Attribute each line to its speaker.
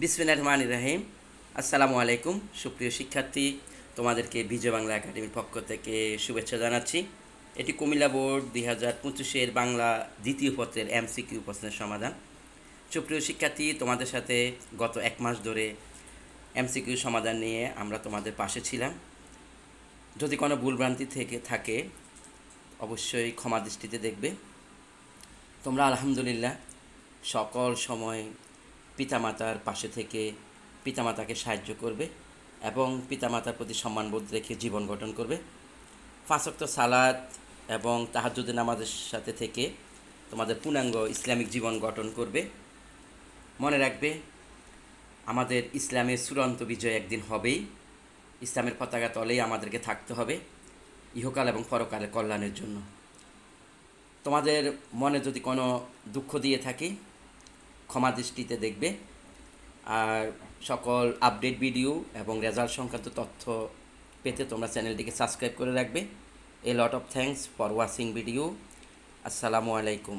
Speaker 1: বিসমিল্লাহ রহমান রাহিম। আসসালামু আলাইকুম সুপ্রিয় শিক্ষার্থী, তোমাদেরকে বিজয় বাংলা একাডেমির পক্ষ থেকে শুভেচ্ছা জানাচ্ছি। এটি কুমিল্লা বোর্ড দুই হাজার পঁচিশের বাংলা দ্বিতীয় পত্রের এমসিকিউ প্রশ্নের সমাধান। সুপ্রিয় শিক্ষার্থী, তোমাদের সাথে গত এক মাস ধরে এমসিকিউ সমাধান নিয়ে আমরা তোমাদের পাশে ছিলাম। যদি কোনো ভুলভ্রান্তি থেকে থাকে, অবশ্যই ক্ষমা দৃষ্টিতে দেখবে। তোমরা আলহামদুলিল্লাহ সকল সময় পিতামাতার পাশে থেকে পিতামাতাকে সাহায্য করবে এবং পিতামাতার প্রতি সম্মানবোধ রেখে জীবন গঠন করবে। ফাঁসক্ত সালাদ এবং তাহাজুদ্দিন আমাদের সাথে থেকে তোমাদের পূর্ণাঙ্গ ইসলামিক জীবন গঠন করবে। মনে রাখবে, আমাদের ইসলামের চূড়ান্ত বিজয় একদিন হবেই। ইসলামের পতাকা তলেই আমাদেরকে থাকতে হবে ইহকাল এবং পরকালের কল্যাণের জন্য। তোমাদের মনে যদি কোনো দুঃখ দিয়ে থাকি ক্ষমা দৃষ্টিতে দেখবে। আর সকল আপডেট ভিডিও এবং রেজাল্ট সংক্রান্ত তথ্য পেতে তোমরা চ্যানেলটিকে সাবস্ক্রাইব করে রাখবে। A lot of thanks for watching video আসসালামু আলাইকুম